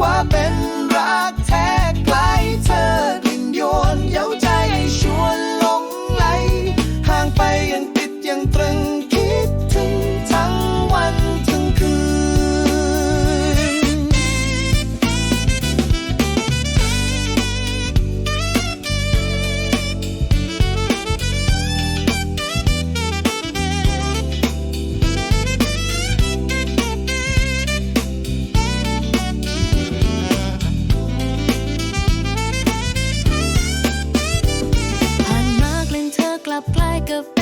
ว่าเป็น wake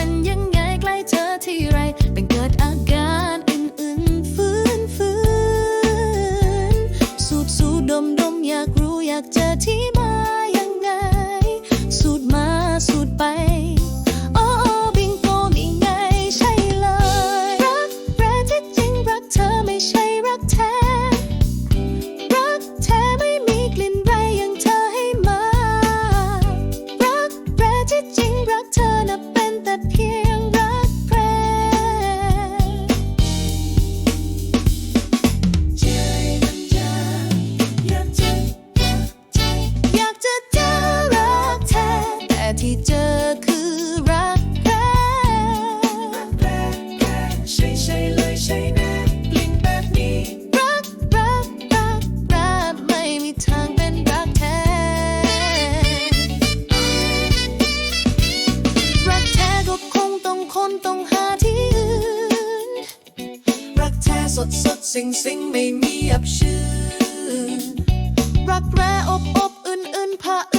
สดสดสิ่งสิ่งไม่มีอับชื้นรักแร้อบอบอื่นอื่นผะ